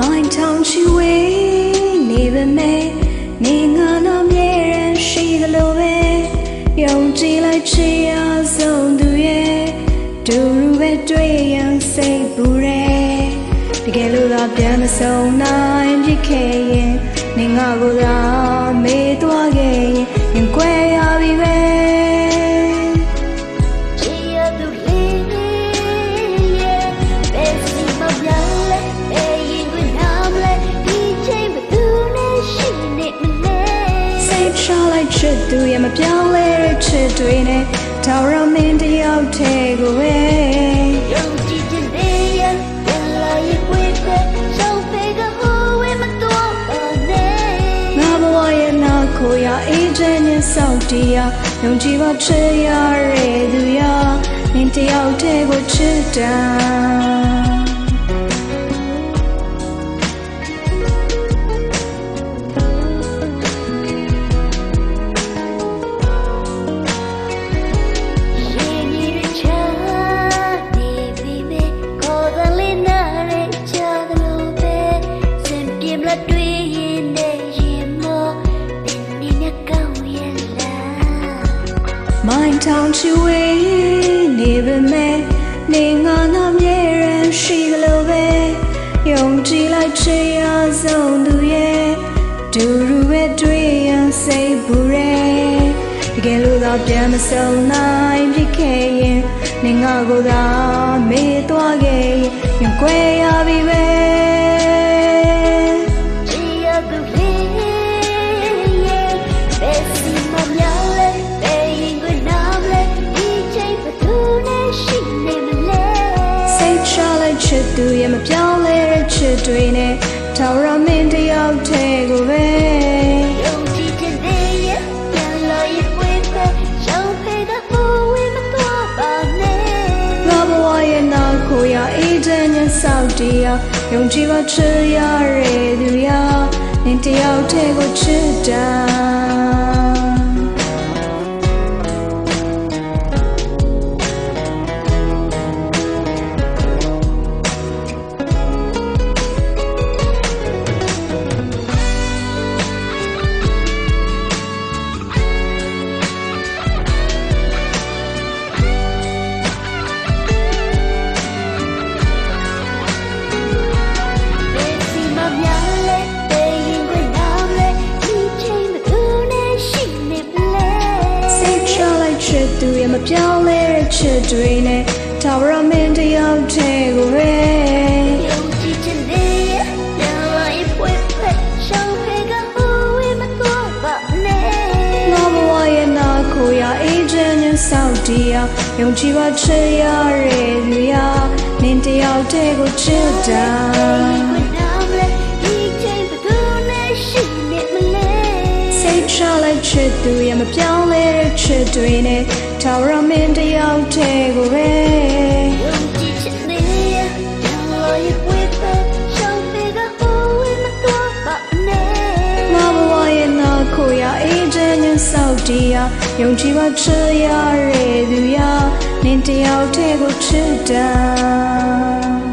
mind town she way နေပဲမဲ့နေငါနာမြဲရန်ရှိသလိုပဲယုံကြည်လိုက်ချေရဆုံးသူရဲ့ဒူရူပဲတွေ့ရန်စိတ်ပူရဲတကယ်လို့သာပြန်မဆုံးနိုင်ဖြစ်ခဲ့ရင်နေငါကိုသာမေးသွားခဲ့ရင်ရင်ကွဲရပြီပဲ ချစ်သူရဲ့မပြောင်းလဲတဲ့ချစ်တွေနဲ့ဒါရမင်းတယောက်တည်းကိုပဲယုံကြည်ခြင်းနဲ့ရဲ့ပြန်လာရင်ပွင့်တဲ့ရှောင်းဖေးကဟိုဝဲမတော်ပါနဲ့ငါဘဝရဲ့နောက်ကိုရအေးချမ်းနဲ့စောင့်တရားယုံကြည်ပါချစ်ရတဲ့သူရနင်တယောက်တည်းကိုချစ်တာ င်းထောင်ချူဝေးနေပေမဲ့နေငါနာမြဲရန်ရှိကလေးပဲယုံကြည်လိုက်ချင်ရဆုံးသူရဲ့ဒူရူပဲတွေ့ရင်စိတ်ပူရဲတကယ်လို့သာပြန်မဆုံးနိုင်ဖြစ်ခဲ့ရင်နေငါကိုသာမေးသွားခဲ့ရင်ရင်ခွဲရပြီပဲ တဲ့ချစ်တွေနဲ့ထောင်ရမင်းတယောက်တည်းကိုပဲယုံကြည်ခြင်းနဲ့ရဲ့ပြန်လာရင်ပွင့်တဲ့ရှောင်းဖေးကဟိုဝဲမတော်ပါနဲ့ငါဘဝရဲ့နောက်ကိုရအေးချမ်းနဲ့စောင့်တရားယုံကြည်ပါချစ်ရတဲ့သူရနင်တယောက်တည်းကိုချစ်တာ ပြောင်းလဲတဲ့ချစ်တွေနဲ့ထောင်ရမင်းတယောက်တည်းကိုပဲယုံကြည်ခြင်းနဲ့ပြန်လာရင်ပွင့်တဲ့ရှောင်းဖေးကဟိုဝဲမတော်ပါနဲ့ငါဘဝရဲ့နောက်ကိုရအေးချမ်းနဲ့စောင့်တရားယုံကြည်ပါချစ်ရတဲ့သူရနင်တယောက်တည်းကိုချစ်တာ စိတ်ချလိုက်ချစ်သူရဲ့မပြောင်းလဲတဲ့ချစ်တွေနဲ့ထာဝရမင်းတယောက်တည်းကိုပဲငါဘဝရဲ့နောက်ကိုရအေးချမ်းနဲ့စောင့်တရားယုံကြည်ပါချစ်ရတဲ့သူရနင်တယောက်တည်းကိုချစ်တာ